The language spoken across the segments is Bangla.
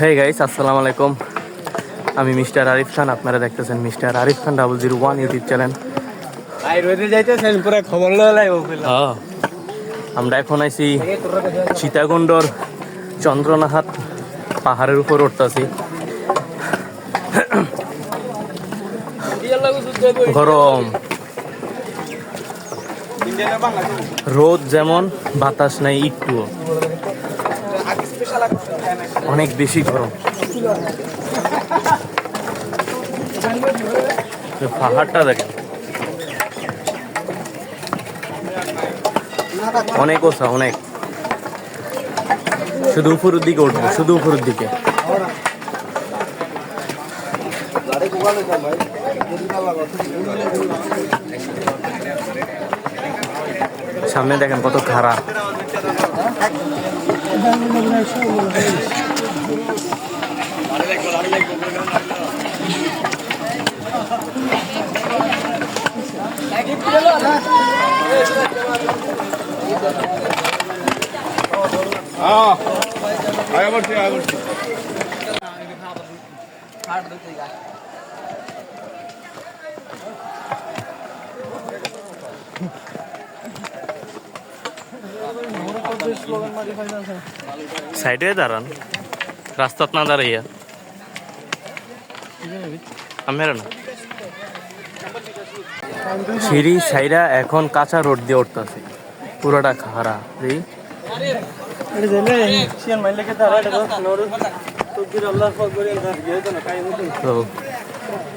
হে গাইস আসসালামু আলাইকুম। আমি মিস্টার আরিফ খান আপনারা দেখতেছেন mister Arif Khan double zero one YouTube channel আমরা এখন আইছি সীতাকুণ্ডর চন্দ্রনাথ পাহাড়ের উপর উঠতেছি। গরম। রোদ যেমন বাতাস নাই একটুও। অনেক বেশি গরম। পাহাড়টা দেখেন। অনেক ওসা, অনেক। শুধু উপরের দিকে উঠবো, শুধু উপরের দিকে। সামনে দেখেন কত খারাপ সাইডে দাঁড়ান। রাস্তাত না দাঁড়াইয়া। না সিঁড়ি সাইডা এখন কাঁচা রোড দিয়ে উঠতেছে। পুরোটা খারা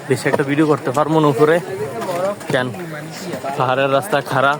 বেশি একটা ভিডিও করতে পারব না উপরে? কেন? পাহাড়ের রাস্তা খারাপ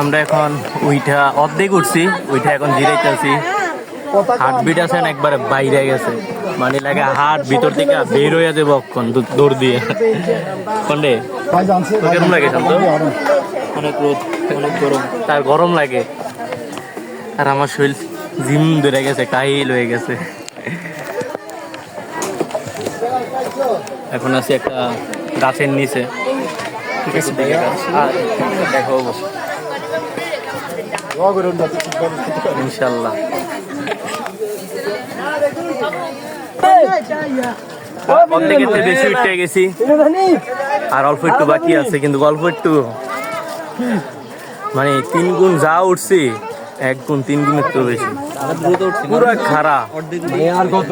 আমরা এখন ওইটা অর্ধেক উঠছি, ওইটা এখন জিরাইতেছি হার্টবিট আছেন একবারে বাইরে গেছে। মানে লাগে হার্ট ভিতর থেকে বের হয়ে যাবে অক্ষণ দৌড় দিয়ে। কন্ডে কেমন লাগে শান্ত? অনেক রোদ, অনেক গরম। তার গরম লাগে। আর আমার শরীর জিম ধরে গেছে, কাহিল হয়ে গেছে। এখন আছি একটা গাছের নিচে ঠিক আছে দেখো ইনশাল্লাহ অর্ধেকের বেশি উঠে গেছি আর অল্প একটু বাকি আছে কিন্তু অল্প একটু মানে তিন গুণ যা উঠছি এক গুণ তিন গুণের তো বেশি। পুরো খারাপ আর কত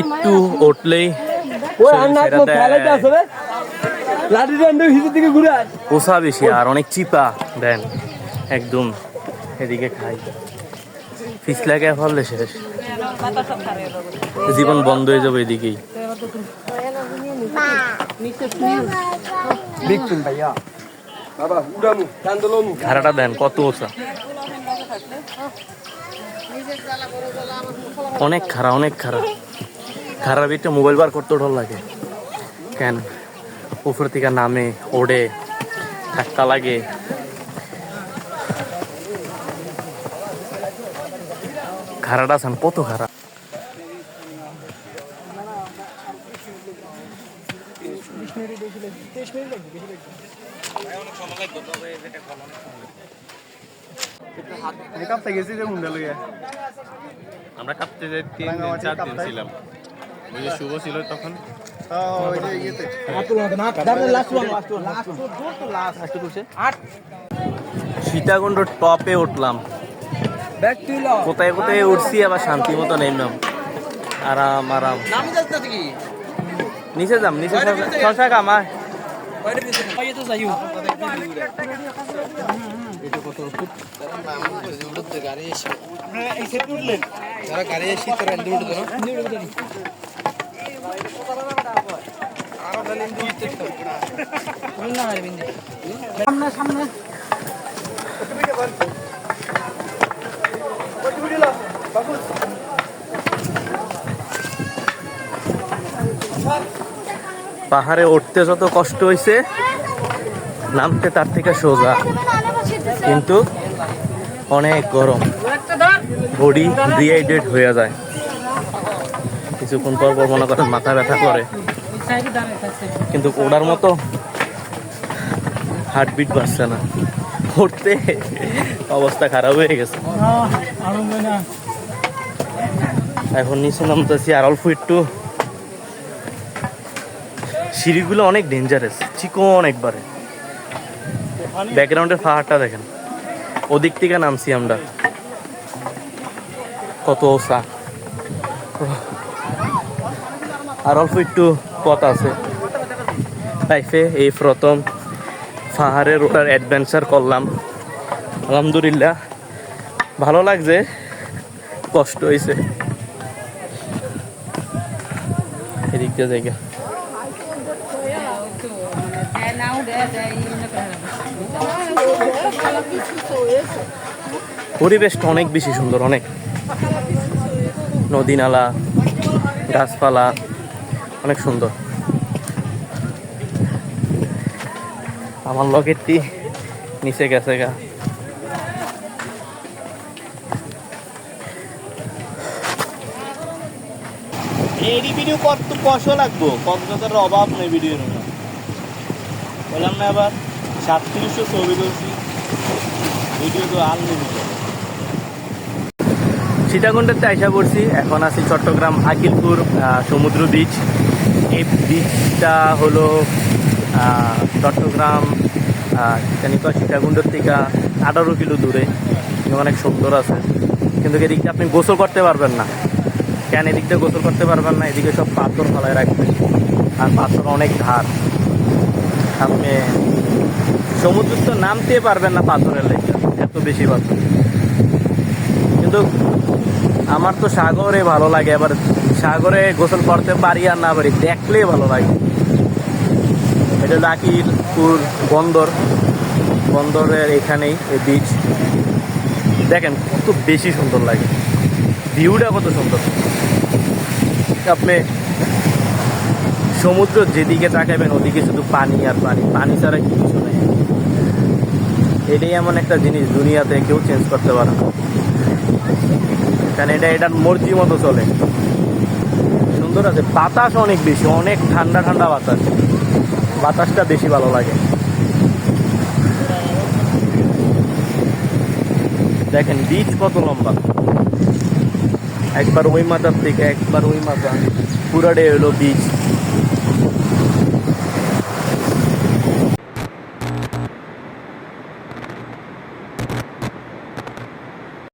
একটু উঠলেই পোষা বেশি আর অনেক চিপা। দেন একদম এদিকে খাই। পিছলাকে ফললে শেষ। জীবন বন্ধ হয়ে যাবে এদিকেই। ভাইয়া। বাবা দেন, কত ওষা অনেক খারাপ অনেক খারাপ খারাপ ভিতরে মোবাইল বার করতে ডর লাগে। কেন? উপর থেকে নামে, ওড়ে, ধাক্কা লাগে। খারাটা আছেন, কত খারাপ কাপতে গেছি যে মুন্ডা লইয়া। আমরা কাঁপতে যাই তিন চার দিন ছিলাম। ওই যে শুভ ছিল তখন। ওই যে ইয়েতে। Last one last one last last last করছে আট সীতাকুণ্ড টপে উঠলাম। কোথায় কোথায় উঠছি আবার শান্তি মতো নেমলাম আরাম আরাম। নামি যাচ্ছে কি নিচে যাম নিচে শশা সেট উঠলেন সামনে সামনে। পাহাড়ে উঠতে যত কষ্ট হয়েছে নামতে তার থেকে সোজা। কিন্তু অনেক গরম। বডি ডিহাইড্রেট হয়ে যায়। কিছুক্ষণ পর পর মনে করেন মাথা ব্যথা করে। কিন্তু ওড়ার মতো হার্টবিট বাড়ছে না। উঠতে অবস্থা খারাপ হয়ে গেছে। এখন নিচে নামতেছি আর অল্প একটু সিঁড়িগুলো অনেক ডেঞ্জারাস চিকন একবারে। ব্যাকগ্রাউন্ডের পাহাড়টা দেখেন। ওদিক থেকে নামছি আমরা। কত ওসা আর অল্প একটু পথ আছে। লাইফে এই প্রথম পাহাড়ের ওটার অ্যাডভেঞ্চার করলাম। আলহামদুলিল্লাহ। ভালো লাগছে। কষ্ট হয়েছে এদিক দিয়ে পরিবেশটা অনেক বেশি সুন্দর, অনেক। নদী নালা গাছপালা, অনেক সুন্দর। আমার লগেরটি নিচে গেছে গা। এই ভিডিও কত কষ্ট লাগবো? কক্সবাজারের অভাব নেই ভিডিওর বললাম না আবার, সাতত্রিশশো ছবি ভিডিও তো আনলিমিটেড সীতাকুণ্ডতে আইসা পড়ছি, এখন আছি চট্টগ্রাম আকিলপুর সমুদ্র বীচ এই বীচটা হলো চট্টগ্রাম জানিকা সীতাকুণ্ডের থেকে আঠারো কিলো দূরে। অনেক সুন্দর আছে। কিন্তু এদিকটা আপনি গোসল করতে পারবেন না। কেন এদিকটা গোসল করতে পারবেন না? এদিকে সব পাথর ফলায় রাখবেন আর পাথর অনেক ধার। আপনি সমুদ্র তো নামতে পারবেন না পাথরের লেগে এত বেশি পাথর। কিন্তু আমার তো সাগরে ভালো লাগে, এবার সাগরে গোসল করতে পারি আর না পারি, দেখলেই ভালো লাগে। এটা লাকিরপুর বন্দর, বন্দরের এখানেই, এই বিচ দেখেন কত বেশি সুন্দর লাগে, ভিউটা কত সুন্দর। আপনি সমুদ্র যেদিকে তাকাবেন ওদিকে শুধু পানি আর পানি। পানি ছাড়া কিছু নেই। এটাই এমন একটা জিনিস দুনিয়াতে কেউ চেঞ্জ করতে পারে না। কারণ এটা এটার মর্জি মতো চলে। সুন্দর আছে, বাতাস অনেক বেশি, অনেক ঠান্ডা ঠান্ডা বাতাস। বাতাসটা বেশি ভালো লাগে। দেখেন বীজ কত লম্বা। একবার ওই মাথার থেকে একবার ওই মাথা। পুরাটাই হলো বীজ